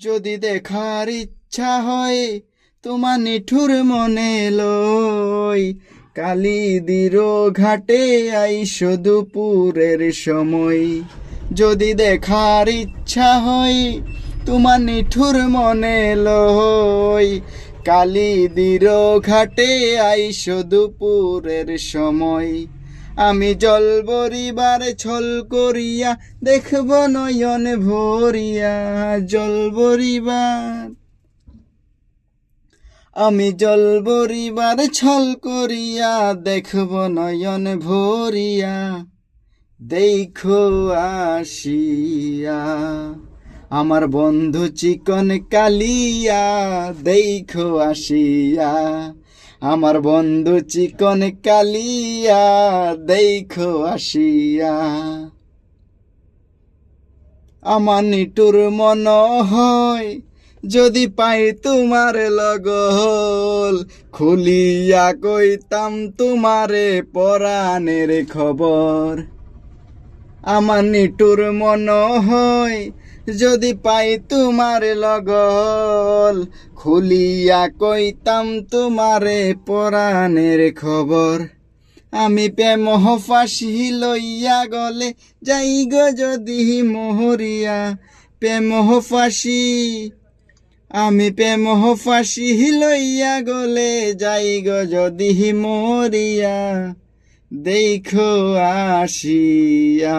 যদি দেখার ইচ্ছা হয়, তোমার নিঠুর মনে লই। কালি দির ঘাটে আইস দুপুরের সময়। যদি দেখার ইচ্ছা হয়, তোমার নিঠুর মনে লই। কালি দির ঘাটে আইস দুপুরের সময়। আমি জল বরিবার ছল করিয়া দেখব নয়ন ভরিয়া, জল বরিবার আমি জল বরিবার ছল করিয়া দেখব নয়ন ভরিয়া, দেখো আসিয়া। আমার বন্ধু চিকন কালিয়া, দেখো আসিয়া। আমার বন্ধু চিকন কালিয়া, দেখো আসিয়া। আমার নিটুর মন হয়, যদি পাই তোমার লগল, খুলিয়া কইতাম তোমারে পরাণের খবর। আমার নিটুর মন হয় যদি পাই তোমার লগল, খুলিয়া কইতাম তোমারে পরাণের খবর। আমি প্রেম ফাঁসি লইয়া গলে যাই গো যদি মোহরিয়া, প্রেম ফাঁসি। আমি প্রেম ফাঁসি লইয়া গলে যাই গো যদি মরিয়া দেখো আসিয়া।